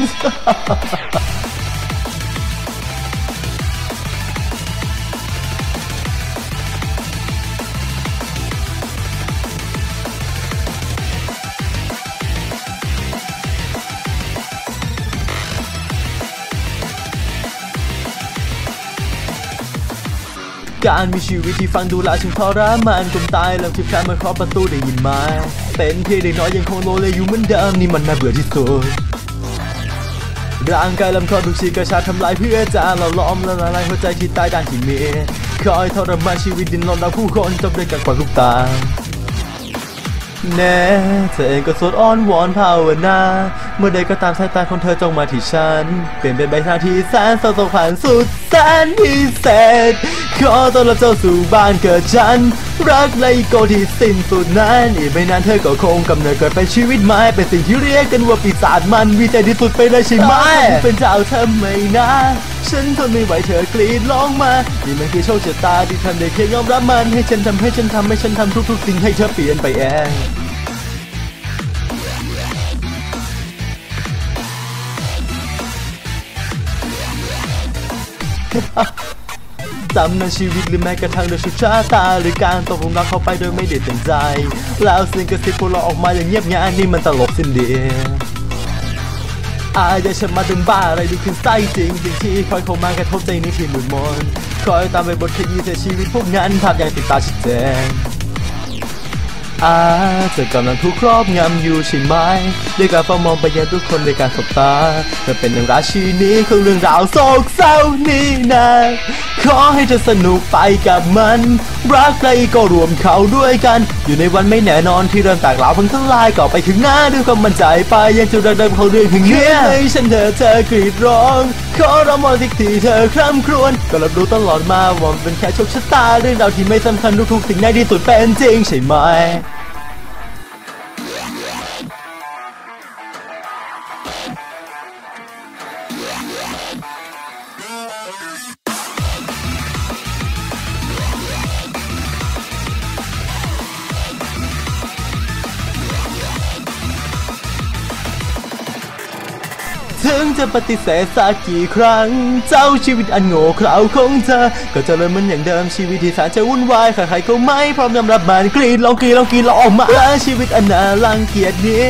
การมีชีวิตที่ฟังดูแลฉันทรมานจนตายแล้วที่แค่มาเคาะประตูได้ยินไหมเป็นเพียงเด็กน้อยยังคงโลเลอยู่เหมือนเดิมนี่มันน่าเบื่อที่สุด ร่างกายลำคอถูกฉีกกระชากทำลายเพื่อจะเราล้อมละลายหัวใจที่ใต้ด้านที่มีคอยทรมานชีวิตดินรนเราผู้คนจบด้วยกันกว่าทุกตาแน่เธอเองก็สวดอ้อนวอนภาวนา เมื่อใดก็ตามสายตาของเธอจ้องมาที่ฉัน เปลี่ยนเป็นใบหน้าที่แสนเศร้าโศกผ่านสุดแสนพิเศษขอต้อนรับเจ้าสู่บ้านเกิดฉัน รักและอีโกที่สิ้นสุดนั้นอีกไม่นานเธอก็คงกำเนิดเกิดเป็นชีวิตใหม่เป็นสิ่งที่เรียกกันว่าปีศาจมันวิเศษที่สุดไปเลยใช่ไหมเป็นเจ้าเธอไม่นะ ฉันทนไม่ไหวเธอกรีดร้องมานี่มันคือโชคชะตาที่ทำได้แค่ยอมรับมันให้ฉันทำให้ฉันทำให้ฉันทำทุกๆสิ่งให้เธอเปลี่ยนไปเอง จำในชีวิตหรือแม้กระทั่งโดยชุดชาตา หรือการตกหลุมรักเข้าไปโดยไม่ได้ตั้งใจ แล้วเสียงกระซิบพวกเราออกมาอย่างเงียบงันนี่มันตลกสิ้นดีอายจะฉันมาเป็นบ้าอะไรดูขึ้นไส้จริงสิ่งที่คอยเข้ามากระทบใจนี้ที่หมุนมนคอยตามไปบทขยี้เสียชีวิตพวกนั้นภาพยังติดตาชัดเจน อาเธอกำลังถูกครอบงำอยู่ใช่ไหมด้วยการเฝ้ามองไปยังทุกคนด้วยการสบตาเธอเป็นอย่างราชินีของเรื่องราวโศกเศร้านี้นะขอให้เธอสนุกไปกับมัน รักใครก็รวมเขาด้วยกัน อยู่ในวันไม่แน่นอนที่เริ่มแตกเหลาพังทลายก็ไปถึงหน้าด้วยความมั่นใจไปยังจุดเริ่มเขาเรื่องถึงเนี้ยให้ฉันเธอเธอกรีดร้อง ขอร้องมอสิกที่เธอคร่ำครวญก็รับรู้ตลอดมาว่ามันเป็นแค่โชคชะตาเรื่องราวที่ไม่สำคัญทุกๆสิ่งในที่สุดเป็นจริงใช่ไหม ถึงจะปฏิเสธสักกี่ครั้ง เจ้าชีวิตอันโง่เขลาของเธอ ก็จะเลยเหมันอย่างเดิมชีวิตที่แสนจะวุ่นวายใครๆก็ไม่พร้อมยอมรับมันกรีดลองกรีดลองกรีดลองออกมาและชีวิตอันน่ารังเกียจนี้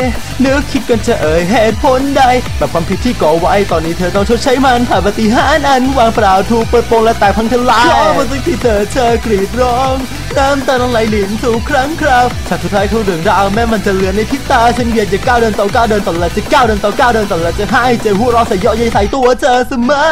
นึกคิดกันจะเอ่ยเหตุผลใดแบบความผิดที่ก่อไว้ตอนนี้เธอต้องชดใช้มันผ่านปฏิหารอันวางเปล่าถูกเปิดโปงและแตกพังทลายเพราะว่าสิ่งที่เธอเธอกรีดร้องน้ำตาลองไหลหลินสู่ครั้งคราวฉากสุดท้ายของเรื่องราวแม้มันจะเหลือในทิศตาฉันเวียนจะก้าวเดินต่อก้าวเดินต่อและจะก้าวเดินต่อก้าวเดินต่อและจะให้เจอหัวเราะใส่เยาะเย้ยใส่ตัวเธอเสมอ